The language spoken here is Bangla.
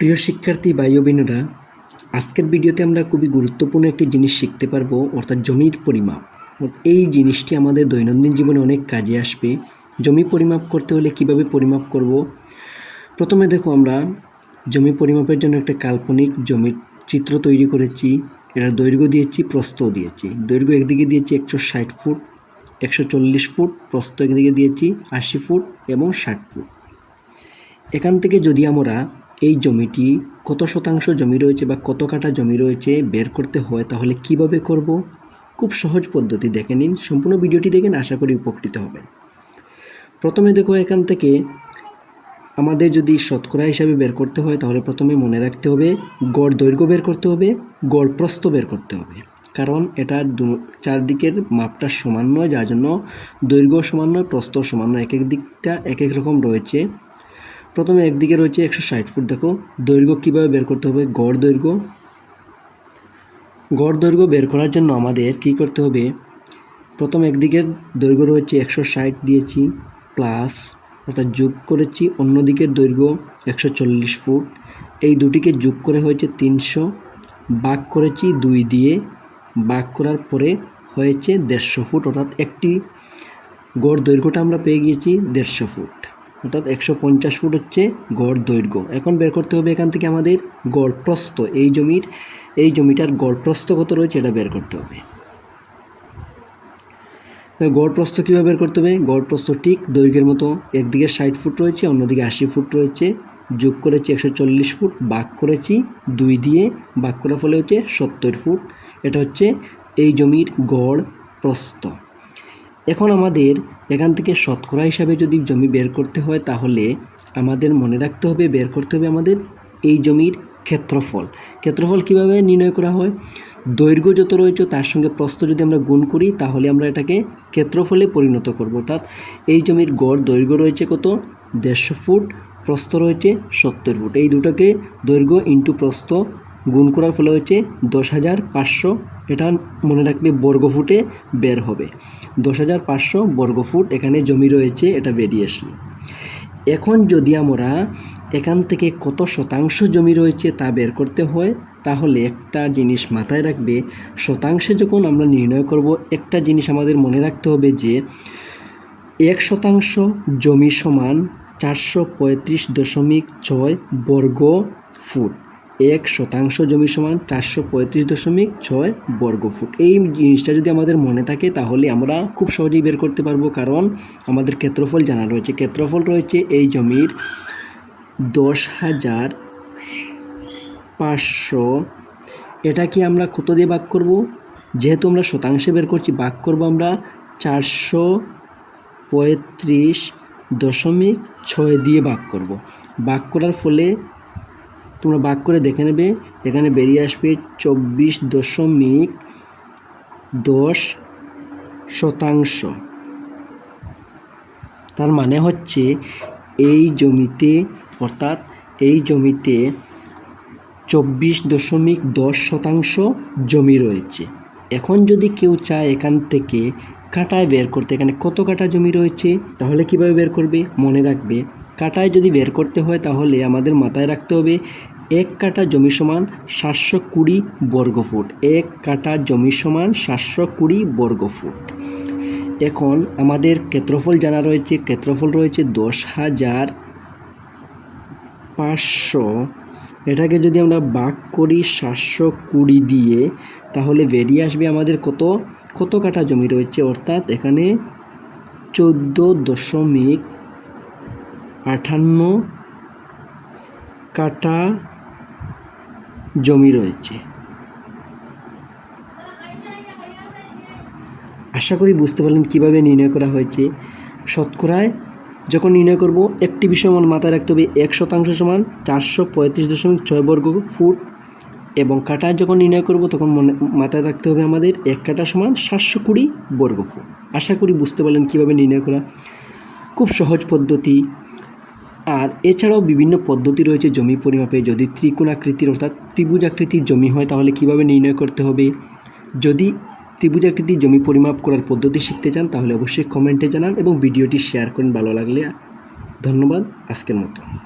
প্রিয় শিক্ষার্থী ও বোনেরা, আজকের ভিডিওতে আমরা খুবই গুরুত্বপূর্ণ একটি জিনিস শিখতে পারব, অর্থাৎ জমির পরিমাপ। এই জিনিসটি আমাদের দৈনন্দিন জীবনে অনেক কাজে আসবে। জমি পরিমাপ করতে হলে কীভাবে পরিমাপ করব? প্রথমে দেখো আমরা, জমি পরিমাপের জন্য একটা কাল্পনিক জমির চিত্র তৈরি করেছি। এটার দৈর্ঘ্য দিয়েছি প্রস্থও দিয়েছি। দৈর্ঘ্য একদিকে দিয়েছি একশো ষাট ফুট, একশো চল্লিশ ফুট, প্রস্থ একদিকে দিয়েছি আশি ফুট এবং ষাট ফুট। এখান থেকে যদি আমরা এই জমিটি কত শতাংশ জমি রয়েছে বা কত কাটা জমি রয়েছে বের করতে হয়, তাহলে কীভাবে করব? খুব সহজ পদ্ধতি, দেখে নিন। সম্পূর্ণ ভিডিওটি দেখেন আশা করি উপকৃত হবেন। প্রথমে দেখো, এখান থেকে আমাদের যদি শতকরা হিসাবে বের করতে হয়, তাহলে প্রথমে মনে রাখতে হবে, গড় দৈর্ঘ্য বের করতে হবে, গড় প্রস্থ বের করতে হবে। কারণ এটা দু, চারদিকের মাপটা সমান নয়, যার জন্য দৈর্ঘ্য সমান নয় প্রস্থ সমান নয়, এক এক দিকটা এক এক রকম রয়েছে। প্রথমে একদিকে রয়েছে একশো ষাট ফুট, দেখো। দৈর্ঘ্য কীভাবে বের করতে হবে? গড় দৈর্ঘ্য। গড় দৈর্ঘ্য বের করার জন্য আমাদের কি করতে হবে? প্রথম একদিকের দৈর্ঘ্য রয়েছে একশো ষাট দিয়েছি, প্লাস অর্থাৎ যোগ করেছি। অন্য দিকের দৈর্ঘ্য একশো চল্লিশ ফুট। এই দুটিকে যোগ করে হয়েছে তিনশো বাক করেছি দুই দিয়ে বাক করার পরে হয়েছে দেড়শো ফুট। অর্থাৎ একটি গড় দৈর্ঘ্যটা আমরা পেয়ে গিয়েছি দেড়শো ফুট। অর্থাৎ একশো পঞ্চাশ ফুট হচ্ছে গড় দৈর্ঘ্য। এখন বের করতে হবে এখান থেকে আমাদের গড় প্রস্থ। এই জমির, এই জমিটার গড় প্রস্থ কত রয়েছে এটা বের করতে হবে। গড় প্রস্থ কীভাবে বের করতে হবে? গড় প্রস্থ ঠিক দৈর্ঘ্যের মতো একদিকে ষাট ফুট রয়েছে, অন্যদিকে আশি ফুট রয়েছে। যোগ করেছি একশো চল্লিশ ফুট বাক করেছি দুই দিয়ে বাক করার ফলে হচ্ছে সত্তর ফুট। এটা হচ্ছে এই জমির গড় প্রস্থ। এখন আমাদের এখান থেকে শতকরা হিসাবে যদি জমি বের করতে হয়, তাহলে আমাদের মনে রাখতে হবে, বের করতে হবে আমাদের এই জমির ক্ষেত্রফল। ক্ষেত্রফল কীভাবে নির্ণয় করা হয়? দৈর্ঘ্য যত রয়েছে, তার সঙ্গে প্রস্থ যদি আমরা গুণ করি, তাহলে আমরা এটাকে ক্ষেত্রফলে পরিণত করব। অর্থাৎ এই জমির গড় দৈর্ঘ্য রয়েছে কত? দেড়শো ফুট, প্রস্থ রয়েছে সত্তর ফুট। এই দুটোকে দৈর্ঘ্য ইন্টু প্রস্থ গুণ করার ফলে হচ্ছে দশ হাজার পাঁচশো। এটা মনে রাখবে বর্গফুটে বের হবে। দশ হাজার পাঁচশো বর্গফুট এখানে জমি রয়েছে, এটা বেরিয়ে আসলো। এখন যদি আমরা এখান থেকে কত শতাংশ জমি রয়েছে তা বের করতে হয়, তাহলে একটা জিনিস মাথায় রাখবে, শতাংশে যখন আমরা নির্ণয় করব, একটা জিনিস আমাদের মনে রাখতে হবে যে এক শতাংশ জমি সমান চারশো পঁয়ত্রিশ দশমিক ছয় বর্গ ফুট এক শতাংশ জমি সমান চারশো পঁয়ত্রিশ দশমিক ছয় বর্গ ফুট। এই জিনিসটা যদি আমাদের মনে থাকে, তাহলে আমরা খুব সহজেই বের করতে পারব, কারণ আমাদের ক্ষেত্রফল জানা রয়েছে। ক্ষেত্রফল রয়েছে এই জমির দশ হাজার পাঁচশো। এটা কি আমরা কত দিয়ে ভাগ করব? যেহেতু আমরা শতাংশে বের করছি, ভাগ করব আমরা চারশো পঁয়ত্রিশ দশমিক ছয় দিয়ে ভাগ করব। ভাগ করার ফলে তোমরা ভাগ করে দেখে নেবে, এখানে বেরিয়ে আসবে চব্বিশ দশমিক দশ শতাংশ। তার মানে হচ্ছে এই জমিতে, অর্থাৎ এই জমিতে চব্বিশ দশমিক দশ শতাংশ জমি রয়েছে। এখন যদি কেউ চায় এখান থেকে কাটায় বের করতে, এখানে কত কাটা জমি রয়েছে, তাহলে কীভাবে বের করবে? মনে রাখবে কাটায় যদি বের করতে হয় তাহলে আমাদের মাথায় রাখতে হবে এক কাটা জমি সমান সাতশো কুড়ি বর্গফুট এক কাটা জমি সমান সাতশো কুড়ি বর্গফুট এখন আমাদের ক্ষেত্রফল জানা রয়েছে, ক্ষেত্রফল রয়েছে দশ হাজার পাঁচশো। এটাকে যদি আমরা ভাগ করি সাতশো কুড়ি দিয়ে, তাহলে বেরিয়ে আসবে আমাদের কত? কত কাটা জমি রয়েছে? অর্থাৎ এখানে চোদ্দ দশমিক আটান্ন কাটা জমি রয়েছে। আশা করি বুঝতে পারলেন কীভাবে নির্ণয় করা হয়েছে। শতকরায় যখন নির্ণয় করব, একটি বিষয় আমার মাথায় রাখতে হবে, এক শতাংশ সমান চারশো পঁয়ত্রিশ দশমিক ছয় বর্গ ফুট এবং কাটা যখন নির্ণয় করব, তখন মনে, মাথায় রাখতে হবে আমাদের এক কাটা সমান সাতশো কুড়ি বর্গ ফুট। আশা করি বুঝতে পারলেন কীভাবে নির্ণয় করা। খুব সহজ পদ্ধতি। আর এছাড়াও বিভিন্ন পদ্ধতি রয়েছে জমি পরিমাপে। যদি ত্রিকোণাকৃতির অর্থাৎ ত্রিভুজ আকৃতির জমি হয়, তাহলে কীভাবে নির্ণয় করতে হবে? যদি ত্রিভুজ আকৃতির জমি পরিমাপ করার পদ্ধতি শিখতে চান, তাহলে অবশ্যই কমেন্টে জানান এবং ভিডিওটি শেয়ার করেন ভালো লাগলে। ধন্যবাদ, আজকের মতো।